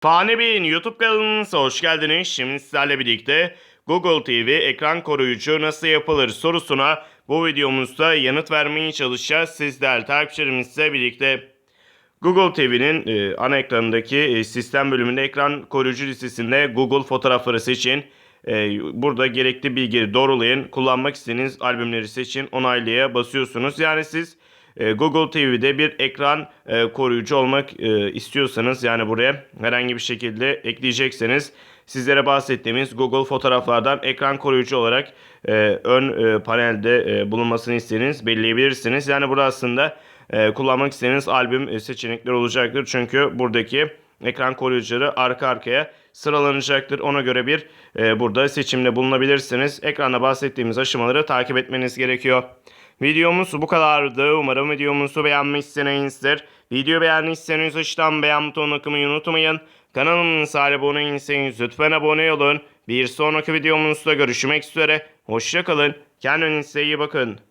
Fani Bey'in YouTube kanalınıza hoş geldiniz. Şimdi sizlerle birlikte Google TV ekran koruyucu nasıl yapılır sorusuna bu videomuzda yanıt vermeye çalışacağız. Siz değerli takipçilerimizle birlikte Google TV'nin e, ana ekranındaki e, sistem bölümünde ekran koruyucu listesinde Google fotoğrafları seçin. E, burada gerekli bilgileri doğrulayın. Kullanmak istediğiniz albümleri seçin. Onaylaya basıyorsunuz. Yani siz Google TV'de bir ekran e, koruyucu olmak e, istiyorsanız yani buraya herhangi bir şekilde ekleyecekseniz sizlere bahsettiğimiz Google fotoğraflardan ekran koruyucu olarak e, ön panelde e, bulunmasını istediğiniz belirleyebilirsiniz. Yani burada aslında kullanmak istediğiniz albüm seçenekleri olacaktır. Çünkü buradaki ekran koruyucuları arka arkaya sıralanacaktır. Ona göre bir e, burada seçimde bulunabilirsiniz. Ekranda bahsettiğimiz aşamaları takip etmeniz gerekiyor. Videomuz bu kadardı. Umarım videomuzu beğenmişsinizdir. Video beğendiyseniz aşağıdan beğen butonuna akımayı unutmayın. Kanalımıza abone değilseniz lütfen abone olun. Bir sonraki videomuzda görüşmek üzere. Hoşçakalın. Kendinize iyi bakın.